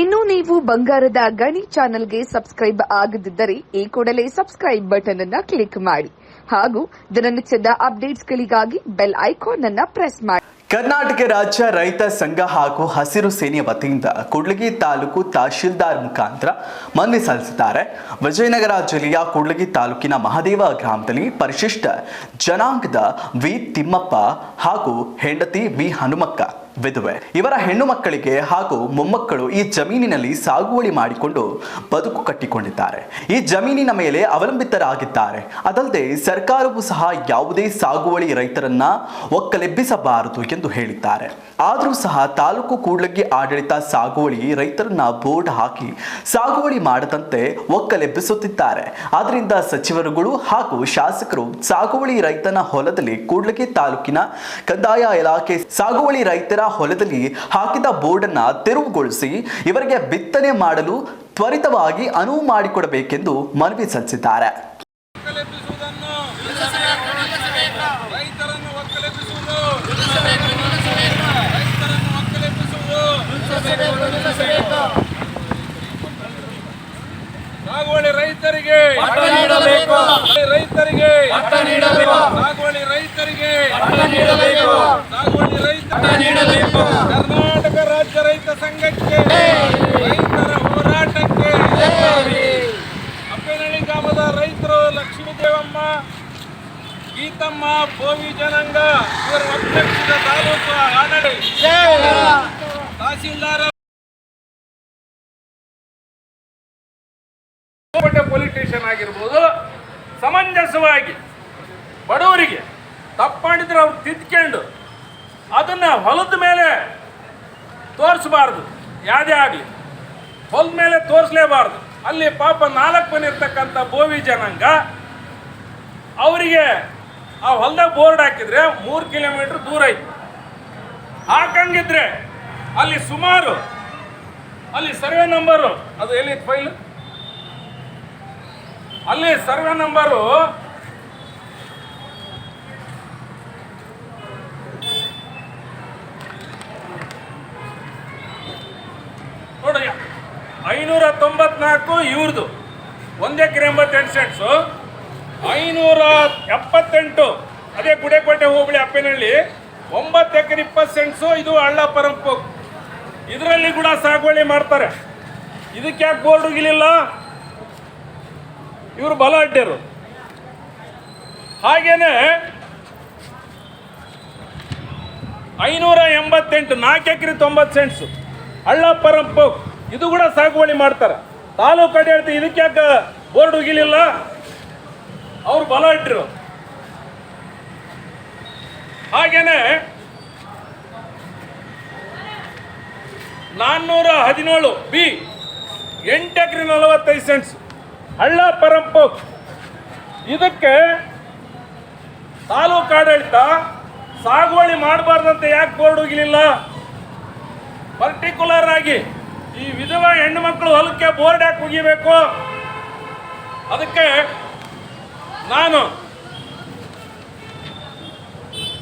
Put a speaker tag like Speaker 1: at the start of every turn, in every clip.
Speaker 1: ಇನ್ನು ನೀವು ಬಂಗಾರದ ಗಣಿ ಚಾನೆಲ್ಗೆ ಸಬ್ಸ್ಕ್ರೈಬ್ ಆಗದಿದ್ದರೆ ಈ ಕೂಡಲೇ ಸಬ್ಸ್ಕ್ರೈಬ್ ಬಟನ್ ಅನ್ನ ಕ್ಲಿಕ್ ಮಾಡಿ. ಹಾಗೂ ದಿನನಿತ್ಯದ ಅಪ್ಡೇಟ್ಸ್ಗಳಿಗಾಗಿ ಬೆಲ್ ಐಕಾನ್ ಅನ್ನ ಪ್ರೆಸ್ ಮಾಡಿ.
Speaker 2: ಕರ್ನಾಟಕ ರಾಜ್ಯ ರೈತ ಸಂಘ ಹಾಗೂ ಹಸಿರು ಸೇನೆಯ ವತಿಯಿಂದ ಕೂಡ್ಲಿಗಿ ತಾಲೂಕು ತಹಶೀಲ್ದಾರ್ ಮುಖಾಂತರ ಮನವಿ ಸಲ್ಲಿಸಿದ್ದಾರೆ. ವಿಜಯನಗರ ಜಿಲ್ಲೆಯ ಕೂಡ್ಲಿಗಿ ತಾಲೂಕಿನ ಮಹದೇವ ಗ್ರಾಮದಲ್ಲಿ ಪರಿಶಿಷ್ಟ ಜನಾಂಗದ ವಿ ತಿಮ್ಮಪ್ಪ ಹಾಗೂ ಹೆಂಡತಿ ವಿ ಹನುಮಕ್ಕ ವಿಧವೆ. ಇವರ ಹೆಣ್ಣು ಮಕ್ಕಳಿಗೆ ಹಾಗೂ ಮೊಮ್ಮಕ್ಕಳು ಈ ಜಮೀನಿನಲ್ಲಿ ಸಾಗುವಳಿ ಮಾಡಿಕೊಂಡು ಬದುಕು ಕಟ್ಟಿಕೊಂಡಿದ್ದಾರೆ. ಈ ಜಮೀನಿನ ಮೇಲೆ ಅವಲಂಬಿತರಾಗಿದ್ದಾರೆ. ಅದಲ್ಲದೆ ಸರ್ಕಾರವು ಸಹ ಯಾವುದೇ ಸಾಗುವಳಿ ರೈತರನ್ನ ಒಕ್ಕಲೆಬ್ಬಿಸಬಾರದು ಎಂದು ಹೇಳಿದ್ದಾರೆ. ಆದರೂ ಸಹ ತಾಲೂಕು ಕೂಡ್ಲಗಿ ಆಡಳಿತ ಸಾಗುವಳಿ ರೈತರನ್ನ ಬೋರ್ಡ್ ಹಾಕಿ ಸಾಗುವಳಿ ಮಾಡದಂತೆ ಒಕ್ಕಲೆಬ್ಬಿಸುತ್ತಿದ್ದಾರೆ. ಆದ್ದರಿಂದ ಸಚಿವರುಗಳು ಹಾಗೂ ಶಾಸಕರು ಸಾಗುವಳಿ ರೈತನ ಹೊಲದಲ್ಲಿ ಕೂಡ್ಲಗಿ ತಾಲೂಕಿನ ಕಂದಾಯ ಇಲಾಖೆ ಸಾಗುವಳಿ ರೈತರ ಹೊಲದಲ್ಲಿ ಹಾಕಿದ ಬೋರ್ಡ್ ಅನ್ನ ತೆರವುಗೊಳಿಸಿ ಇವರಿಗೆ ಬಿತ್ತನೆ ಮಾಡಲು ತ್ವರಿತವಾಗಿ ಅನುವು ಮಾಡಿಕೊಡಬೇಕೆಂದು ಮನವಿ ಸಲ್ಲಿಸಿದ್ದಾರೆ.
Speaker 3: ಸಾಗುವಳಿ ರೈತರಿಗೆ.
Speaker 4: ನೀಡಬೇಕು.
Speaker 3: ರೈತರಿಗೆ.
Speaker 4: ನೀಡಬೇಕು.
Speaker 3: ಸಾಗುವಳಿ ರೈತರಿಗೆ.
Speaker 4: ನೀಡಬೇಕು.
Speaker 3: ಸಾಗುವಳಿ ರೈತ
Speaker 4: ನೀಡಬೇಕು.
Speaker 3: ಕರ್ನಾಟಕ ರಾಜ್ಯ ರೈತ ಸಂಘಕ್ಕೆ ರೈತರ ಹೋರಾಟಕ್ಕೆ ಅಪ್ಪನಹಳ್ಳಿ ಗ್ರಾಮದ ರೈತರು ಲಕ್ಷ್ಮೀ ದೇವಮ್ಮ ಗೀತಮ್ಮ ಭೋವಿ ಜನಾಂಗ ಇವರ ಅಧ್ಯಕ್ಷದ ತಾಲೂಕು ಆಡಳಿತ ತಹಸೀಲ್ದಾರ್ ಪೊಲೀಸ್ ಸ್ಟೇಷನ್ ಆಗಿರ್ಬೋದು ಸಮಂಜಸವಾಗಿ ಬಡವರಿಗೆ ತಪ್ಪಾಡಿದ್ರೆ ಅವ್ರು ತಿದ್ಕೊಂಡು ಅದನ್ನ ಹೊಲದ ಮೇಲೆ ತೋರಿಸಬಾರ್ದು. ಯಾವುದೇ ಆಗಲಿ. ಹೊಲದ ಮೇಲೆ ತೋರಿಸಲೇಬಾರ್ದು. ಅಲ್ಲಿ ಪಾಪ ನಾಲ್ಕು ಮನೆ ಇರ್ತಕ್ಕಂಥ ಬೋವಿ ಜನಾಂಗ, ಅವರಿಗೆ ಆ ಹೊಲದಾಗ ಬೋರ್ಡ್ ಹಾಕಿದ್ರೆ ಮೂರು ಕಿಲೋಮೀಟರ್ ದೂರ ಐತಿ. ಹಾಕಂಗಿದ್ರೆ ಅಲ್ಲಿ ಸುಮಾರು, ಅಲ್ಲಿ ಸರ್ವೆ ನಂಬರು, ಅದು ಎಲ್ಲಿ ಫೈಲ್? ಅಲ್ಲಿ ಸರ್ವೆ ನಂಬರು ಐನೂರ ತೊಂಬತ್ನಾಲ್ಕು ಇವ್ರದ್ದು ಒಂದು ಎಕರೆ ಎಂಬತ್ತೆಂಟು ಸೆಂಟ್ಸು ಐನೂರ ಎಪ್ಪತ್ತೆಂಟು. ಅದೇ ಗುಡೇಕೋಟೆ ಹೋಬಳಿ ಅಪ್ಪನಹಳ್ಳಿ. ಒಂಬತ್ತು ಎಕರೆ ಇಪ್ಪತ್ತು ಸೆಂಟ್ಸು ಇದು ಹಳ್ಳ ಪರಂಪು ಇದರಲ್ಲಿ ಕೂಡ ಸಾಗುವಳಿ ಮಾಡ್ತಾರೆ. ಇದಕ್ಕೆ ಯಾಕೆ ಬೋರ್ಡ್ ಹೋಗಿಲಿಲ್ಲ ಇವರು ಬಲ ಅಡ್ಡರು ಹಾಗೇನೆ ಐನೂರ ಎಂಬತ್ತೆಂಟು, ನಾಲ್ಕು ಎಕರೆ ತೊಂಬತ್ತು ಸೆಂಟ್ಸು ಹಳ್ಳ ಪರಂಪು ಇದು ಕೂಡ ಸಾಗುವಳಿ ಮಾಡ್ತಾರೆ. ತಾಲೂಕು ಆಡಳಿತ ಇದಕ್ಕೆ ಯಾಕೆ ಬೋರ್ಡ್ ಉಗಿಲಿಲ್ಲ ಅವ್ರು ಬಲ ಇಟ್ಟರು ಹಾಗೇನೆ ನಾನ್ನೂರ ಹದಿನೇಳು ಬಿ ಎಂಟು ಎಕರೆ ನಲವತ್ತೈದು ಸೆಂಟ್ಸ್ ಹಳ್ಳ ಪರಂಪು ಇದಕ್ಕೆ ತಾಲೂಕು ಆಡಳಿತ ಸಾಗುವಳಿ ಮಾಡಬಾರ್ದಂತೆ ಯಾಕೆ ಬೋರ್ಡ್ ಹೋಗಿಲಿಲ್ಲ? ಪರ್ಟಿಕ್ಯುಲರ್ ಆಗಿ ಈ ವಿಧವಾ ಹೆಣ್ಣು ಮಕ್ಕಳು ಹೊಲಕ್ಕೆ ಬೋರ್ಡ್ ಯಾಕೆ ಮುಗಿಬೇಕು ಅದಕ್ಕೆ ನಾನು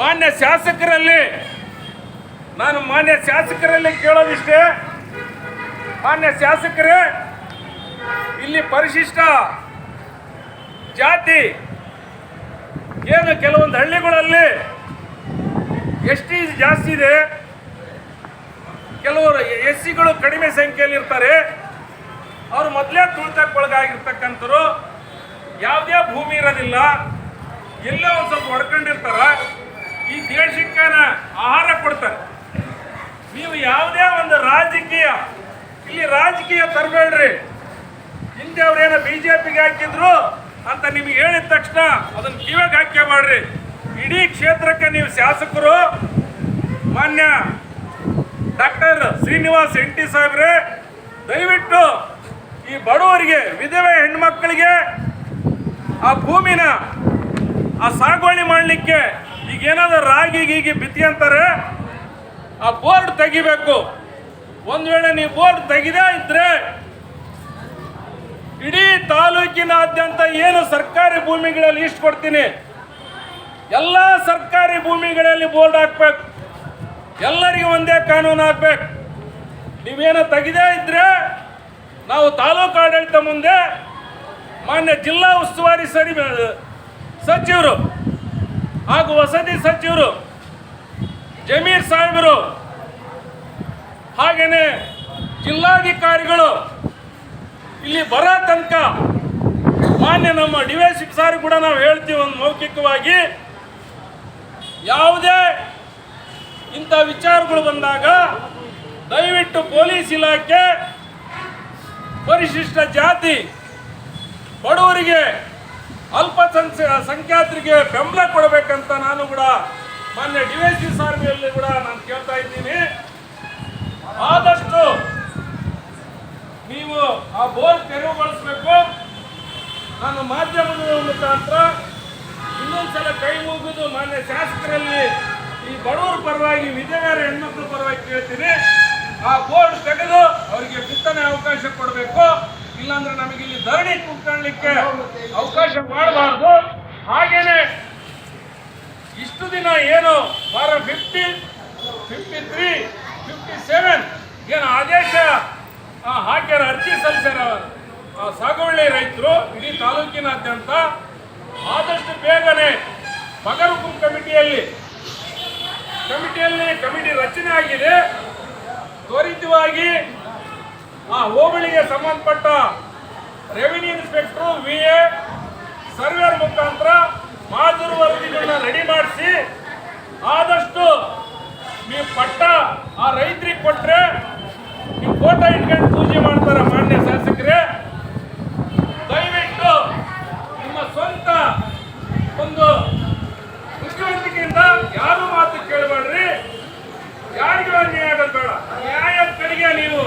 Speaker 3: ಮಾನ್ಯ ಶಾಸಕರಲ್ಲಿ, ನಾನು ಮಾನ್ಯ ಶಾಸಕರಲ್ಲಿ ಕೇಳೋದಿಷ್ಟೇ. ಮಾನ್ಯ ಶಾಸಕರೇ, ಇಲ್ಲಿ ಪರಿಶಿಷ್ಟ ಜಾತಿ ಏನು ಕೆಲವೊಂದು ಹಳ್ಳಿಗಳಲ್ಲಿ ಎಸ್ ಜಾಸ್ತಿ ಇದೆ. ಕೆಲವರು ಎಸ್ ಸಿಗಳು ಕಡಿಮೆ ಸಂಖ್ಯೆಯಲ್ಲಿ ಇರ್ತಾರೆ ಅವರು ಮೊದಲೇ ತುಳಿತಕ್ಕೆ ಒಳಗಾಗಿರ್ತಕ್ಕಂಥರು ಯಾವುದೇ ಭೂಮಿ ಇರೋದಿಲ್ಲ. ಎಲ್ಲೋ ಒಂದು ಸ್ವಲ್ಪ ಹೊಡ್ಕೊಂಡಿರ್ತಾರ. ಈ ದೇಶಕ್ಕನ ಆಹಾರ ಕೊಡ್ತಾರೆ. ನೀವು ಯಾವುದೇ ಒಂದು ರಾಜಕೀಯ, ಇಲ್ಲಿ ರಾಜಕೀಯ ತರಬೇಡ್ರಿ. ಹಿಂದೆ ಅವ್ರೇನೋ ಬಿ ಜೆ ಪಿಗೆ ಹಾಕಿದ್ರು ಅಂತ ನಿಮ್ಗೆ ಹೇಳಿದ ತಕ್ಷಣ ಅದನ್ನ ಕಿವಿಗೆ ಹಾಕಿ ಮಾಡ್ರಿ. ಇಡೀ ಕ್ಷೇತ್ರಕ್ಕೆ ನೀವು ಶಾಸಕರು, ಮಾನ್ಯ ಡಾಕ್ಟರ್ ಶ್ರೀನಿವಾಸ್ ಎಂಟಿ ಸಾಹೇಬ್ರೆ, ದಯವಿಟ್ಟು ಈ ಬಡವರಿಗೆ, ವಿಧವೆ ಹೆಣ್ಮಕ್ಕಳಿಗೆ ಆ ಭೂಮಿನ ಆ ಸಾಗುವಳಿ ಮಾಡಲಿಕ್ಕೆ ಈಗ ಏನಾದರೂ ರಾಗಿ ಗೀಗಿ ಬಿತ್ತಿ ಅಂತಾರೆ, ಆ ಬೋರ್ಡ್ ತೆಗಿಬೇಕು. ಒಂದು ವೇಳೆ ನೀವು ಬೋರ್ಡ್ ತೆಗಿದೇ ಇದ್ರೆ ಇಡೀ ತಾಲೂಕಿನಾದ್ಯಂತ ಏನು ಸರ್ಕಾರಿ ಭೂಮಿಗಳಲ್ಲಿ ಇಷ್ಟು ಕೊಡ್ತೀನಿ. ಎಲ್ಲ ಸರ್ಕಾರಿ ಭೂಮಿಗಳಲ್ಲಿ ಬೋರ್ಡ್ ಹಾಕ್ಬೇಕು. ಎಲ್ಲರಿಗೂ ಒಂದೇ ಕಾನೂನು ಆಗ್ಬೇಕು. ನೀವೇನೋ ತೆಗೆದೇ ಇದ್ರೆ ನಾವು ತಾಲೂಕು ಆಡಳಿತ ಮುಂದೆ ಮಾನ್ಯ ಜಿಲ್ಲಾ ಉಸ್ತುವಾರಿ ಸರಿ ಸಚಿವರು ಹಾಗೂ ವಸತಿ ಸಚಿವರು ಜಮೀರ್ ಸಾಹೇಬರು ಹಾಗೇನೆ ಜಿಲ್ಲಾಧಿಕಾರಿಗಳು ಇಲ್ಲಿ ಬರೋ ತನಕ ಮಾನ್ಯ ನಮ್ಮ ಡಿ ವೈ ಸಾರಿ ಕೂಡ ನಾವು ಹೇಳ್ತೀವಿ ಒಂದು ಮೌಖಿಕವಾಗಿ. ಯಾವುದೇ ಇಂಥ ವಿಚಾರಗಳು ಬಂದಾಗ ದಯವಿಟ್ಟು ಪೊಲೀಸ್ ಇಲಾಖೆ, ಪರಿಶಿಷ್ಟ ಜಾತಿ, ಬಡವರಿಗೆ ಅಲ್ಪಸಂಖ್ಯ ಸಂಖ್ಯಾತರಿಗೆ ಬೆಂಬಲ ಕೊಡಬೇಕಂತ ನಾನು ಕೂಡ ಮಾನ್ಯ ಡಿ ವೈ ಸಿ ಸಾರ್ವಿಯಲ್ಲಿ ಕೂಡ ನಾನು ಕೇಳ್ತಾ ಇದ್ದೀನಿ. ಆದಷ್ಟು ನೀವು ಆ ಬೋರ್ ತೆರವುಗೊಳಿಸಬೇಕು. ನಾನು ಮಾಧ್ಯಮದ ಮುಖಾಂತರ ಇನ್ನೊಂದ್ಸಲ ಕೈ ಮುಗಿದು ಮಾನ್ಯ ಶಾಸಕರಲ್ಲಿ ಈ ಬಡವರ ಪರವಾಗಿ ವಿಧವೆಯರ ಹೆಣ್ಮಕ್ಳ ಪರವಾಗಿ ಕೇಳ್ತೀನಿ. ಆ ಬೋರ್ಡ್ ತೆಗೆದು ಅವರಿಗೆ ಬಿತ್ತನೆ ಅವಕಾಶ ಕೊಡಬೇಕು. ಇಲ್ಲಾಂದ್ರೆ ನಮಗೆ ಇಲ್ಲಿ ಧರಣಿ ಕೂತ್ಕೊಳ್ಳಿಕ್ಕೆ ಅವಕಾಶ ಮಾಡಬಾರ್ದು. ಹಾಗೇನೆ ಇಷ್ಟು ದಿನ ಏನು ವಾರ fifty fifty three fifty seven ಏನು ಆದೇಶ ಹಾಕ್ಯಾರ, ಅರ್ಜಿ ಸಲ್ಲಿಸ್ಯಾರ ಸಾಗುವಳ್ಳಿ ರೈತರು ಇಡೀ ತಾಲೂಕಿನಾದ್ಯಂತ ಆದಷ್ಟು ಬೇಗನೆ ಮಗರುಕುಂ ಕಮಿಟಿಯಲ್ಲಿ ಕಮಿಟಿಯಲ್ಲಿ ಕಮಿಟಿ ರಚನೆ ಆಗಿದೆ. ತ್ವರಿತವಾಗಿ ಆ ಹೋಬಳಿಗೆ ಸಂಬಂಧಪಟ್ಟ revenue inspector V A surveyor ಮುಖಾಂತರ ಮಾಜೂರು ವರದಿಗಳನ್ನ ರೆಡಿ ಮಾಡಿಸಿ ಆದಷ್ಟು ನೀವು ಪಟ್ಟ ಆ ರೈತರಿಗೆ ಕೊಟ್ಟರೆ ನೀವು ಫೋಟೋ ಇಟ್ಕೊಂಡು ಪೂಜೆ ಮಾಡ್ತಾರೆ ಮಾನ್ಯ ಶಾಸಕರೇ. ದಯವಿಟ್ಟು ನಿಮ್ಮ ಸ್ವಂತ ಒಂದು ಬುದ್ಧಿವಂತಿಕೆಯಿಂದ ಯಾರು ಯಾರಿಗೂ ಅನ್ಯಾಯ ಆಗೋದು ಬೇಡ. ನ್ಯಾಯದ ಕಡೆಗೆ ನೀವು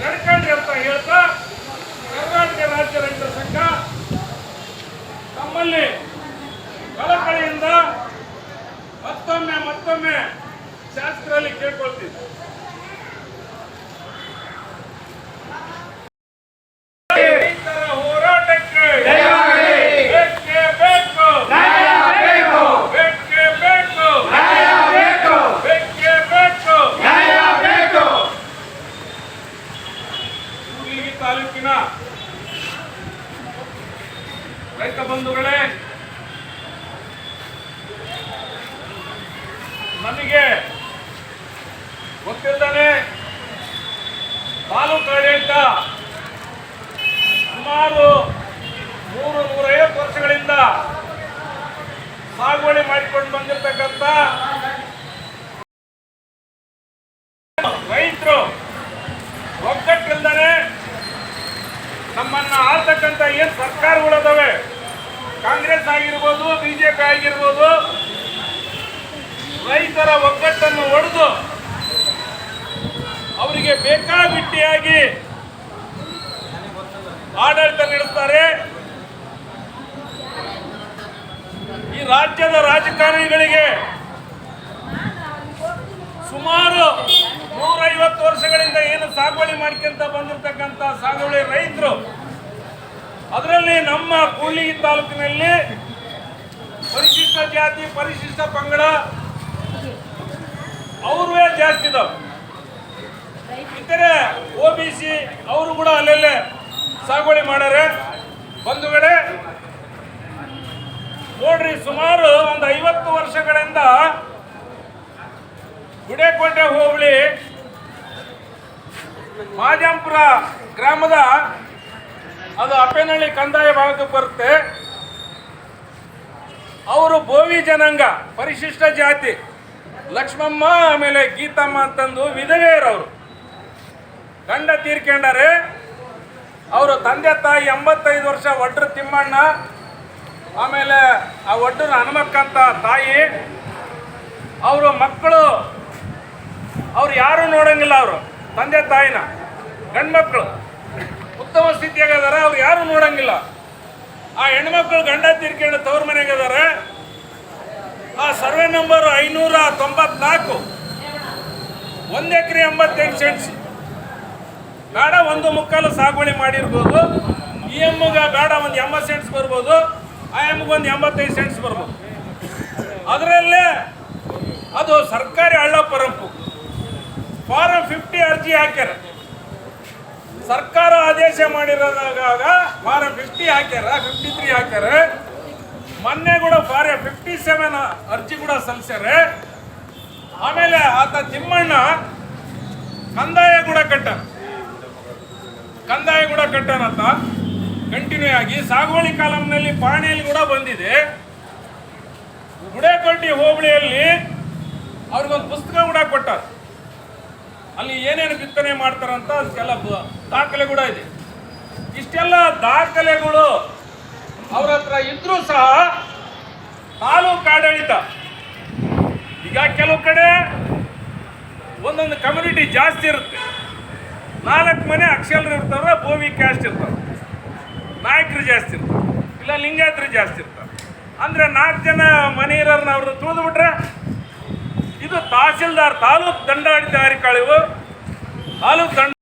Speaker 3: ನಡ್ಕೊಂಡ್ರಿ ಅಂತ ಹೇಳ್ತಾ ಕರ್ನಾಟಕ ರಾಜ್ಯ ರೈತರ ಸಂಘ ತಮ್ಮಲ್ಲಿ ಕಳಕಳಿಯಿಂದ ಮತ್ತೊಮ್ಮೆ ಮತ್ತೊಮ್ಮೆ ಶಾಸಕರಲ್ಲಿ ಕೇಳ್ಕೊಳ್ತೀವಿ ರೈತರ ಹೋರಾಟಕ್ಕೆ ಬೇಕೇ ಬೇಕು ಬೇಕೇ ಬೇಕು ಬೇಕೇ ಬೇಕು ಕೂಡ್ಲಿಗಿ ತಾಲೂಕಿನ ರೈತ ಬಂಧುಗಳೇ ನನಗೆ ಗೊತ್ತಿಲ್ಲದೆ ತಾಲೂಕು ಆಡಳಿತ ಸುಮಾರು ನೂರು ನೂರೈವತ್ತು ವರ್ಷಗಳಿಂದ ಸಾಗುವಳಿ ಮಾಡಿಕೊಂಡು ಬಂದಿರತಕ್ಕಂಥ ರೈತರು ಒಗ್ಗಟ್ಟಿಲ್ದರೆ ನಮ್ಮನ್ನ ಆಳ್ತಕ್ಕಂಥ ಏನು ಸರ್ಕಾರಗಳದಾವೆ? ಕಾಂಗ್ರೆಸ್ ಆಗಿರ್ಬೋದು, ಬಿಜೆಪಿ ಆಗಿರ್ಬೋದು ರೈತರ ಒಗ್ಗಟ್ಟನ್ನು ಒಡೆದು ಅವರಿಗೆ ಬೇಕಾಬಿಟ್ಟಿಯಾಗಿ ಆಡಳಿತ ನೀಡುತ್ತಾರೆ ಈ ರಾಜ್ಯದ ರಾಜಕಾರಣಿಗಳಿಗೆ ಸುಮಾರು ನೂರೈವತ್ತು ವರ್ಷಗಳಿಂದ ಏನು ಸಾಗುವಳಿ ಮಾಡ್ಕೊಂತ ಬಂದಿರತಕ್ಕಂಥ ಸಾಗುವಳಿ ರೈತರು, ಅದರಲ್ಲಿ ನಮ್ಮ ಕೂಡ್ಲಿಗಿ ತಾಲೂಕಿನಲ್ಲಿ ಪರಿಶಿಷ್ಟ ಜಾತಿ, ಪರಿಶಿಷ್ಟ ಪಂಗಡ ಅವ್ರವೇ ಜಾಸ್ತಿ ಇದಾವೆ? ಇತರೆ ಒ ಬಿ ಸಿ ಅವರು ಕೂಡ ಅಲ್ಲಲ್ಲೇ ಸಾಗುವಳಿ ಮಾಡ್ಯಾರೆ. ಬಂಧುಗಳೇ ನೋಡ್ರಿ, ಸುಮಾರು ಒಂದು ಐವತ್ತು ವರ್ಷಗಳಿಂದ ಗುಡೇಕೋಟೆ ಹೋಬಳಿ ಮಾಜಾಂಪುರ ಗ್ರಾಮದ ಅದು ಅಪ್ಪೇನಹಳ್ಳಿ ಕಂದಾಯ ಭಾಗಕ್ಕೆ ಬರುತ್ತೆ. ಅವರು ಬೋವಿ ಜನಾಂಗ, ಪರಿಶಿಷ್ಟ ಜಾತಿ. ಲಕ್ಷ್ಮಮ್ಮ ಆಮೇಲೆ ಗೀತಮ್ಮ ಅಂತಂದು ವಿಧವೆಯರವರು. ಗಂಡ ತೀರ್ಕೊಂಡರೆ ಅವರು ತಂದೆ ತಾಯಿ ಎಂಬತ್ತೈದು ವರ್ಷ ಒಡ್ರು ತಿಮ್ಮಣ್ಣ, ಆಮೇಲೆ ಆ ಒಡ್ಡರ ಹನುಮಕ್ಕಂತ ತಾಯಿ, ಅವರು ಮಕ್ಕಳು, ಅವ್ರು ಯಾರು ನೋಡಂಗಿಲ್ಲ ಅವರು, ತಂದೆ ತಾಯಿನ, ಗಂಡ್ಮಕ್ಳು. ಉತ್ತಮ ಸ್ಥಿತಿಯಾಗದಾರ ಅವ್ರು ಯಾರು ನೋಡಂಗಿಲ್ಲ. ಆ ಹೆಣ್ಮಕ್ಳು ಗಂಡ ತೀರ್ಕೊಂಡು ತವ್ರ ಮನೆಗೆ ಆ ಸರ್ವೆ ನಂಬರ್ ಐನೂರ ತೊಂಬತ್ನಾಲ್ಕು. ಒಂದು ಎಕರೆ ಎಂಬತ್ತೆಂಟು ಸೆಂಟ್ಸ್. ಬೇಡ, ಒಂದು ಮುಕ್ಕಾಲು ಸಾಗುವಳಿ ಮಾಡಿರ್ಬೋದು. ಈ ಎಮ್ಮಿಗೆ ಬೇಡ, ಒಂದು ಎಂಬತ್ತು ಸೆಂಟ್ಸ್ ಬರ್ಬೋದು. ಆ ಎಮ್ಗೆ ಒಂದು ಎಂಬತ್ತೈದು ಸೆಂಟ್ಸ್ ಬರ್ಬೋದು. ಅದರಲ್ಲೇ ಅದು ಸರ್ಕಾರಿ ಹಳ್ಳ ಪರಂಪು. ಫಾರಂ ಫಿಫ್ಟಿ ಅರ್ಜಿ ಹಾಕ್ಯಾರ. ಸರ್ಕಾರ ಆದೇಶ ಮಾಡಿರೋದಾಗ ಫಾರಂ ಫಿಫ್ಟಿ ಹಾಕ್ಯಾರ, ಫಿಫ್ಟಿ ತ್ರೀ ಹಾಕ್ಯಾರ. ಮೊನ್ನೆ ಕೂಡ ಫಾರೆ ಫಿಫ್ಟಿ ಸೆವೆನ್ ಅರ್ಜಿ ಕೂಡ ಸಲ್ಲಿಸ್ಯಾರೆ. ಆಮೇಲೆ ಆತ ತಿಮ್ಮಣ್ಣ ಕಂದಾಯ ಕೂಡ ಕಟ್ಟ ಕಂದಾಯ ಕೂಡ ಕಟ್ಟನಂತ. ಕಂಟಿನ್ಯೂ ಆಗಿ ಸಾಗುವಳಿ ಕಾಲಂನಲ್ಲಿ ಪಾಣಿಯಲ್ಲಿ ಕೂಡ ಬಂದಿದೆ. ಗುಡೇಕೊಟ್ಟಿ ಹೋಬಳಿಯಲ್ಲಿ ಅವ್ರಿಗೊಂದು ಪುಸ್ತಕ ಕೂಡ ಕೊಟ್ಟಾರ. ಅಲ್ಲಿ ಏನೇನು ಬಿತ್ತನೆ ಮಾಡ್ತಾರಂತ ಅದಕ್ಕೆಲ್ಲ ದಾಖಲೆ ಕೂಡ ಇದೆ. ಇಷ್ಟೆಲ್ಲ ದಾಖಲೆಗಳು ಅವ್ರ ಹತ್ರ ಇದ್ರೂ ಸಹ ತಾಲೂಕು ಆಡಳಿತ. ಈಗ ಕೆಲವು ಕಡೆ ಒಂದೊಂದು ಕಮ್ಯುನಿಟಿ ಜಾಸ್ತಿ ಇರುತ್ತೆ. ನಾಲ್ಕು ಮನೆ ಅಕ್ಷರರು ಇರ್ತಾರೆ ಭೂಮಿ ಕ್ಯಾಸ್ಟ್ ಇರ್ತಾರೆ ನಾಯಕರು ಜಾಸ್ತಿ ಇರ್ತಾರೆ. ಇಲ್ಲ, ಲಿಂಗಾಯತರು ಜಾಸ್ತಿ ಇರ್ತಾರೆ. ಅಂದ್ರೆ ನಾಲ್ಕು ಜನ ಮನೆ ಇರೋರ್ನ ಅವ್ರನ್ನ ತುಳಿದ್ಬಿಟ್ರೆ ಇದು ತಹಸೀಲ್ದಾರ್, ತಾಲೂಕ್ ದಂಡಾಧಿಕಾರಿಗಳು ತಾಲೂಕ್ ದಂಡ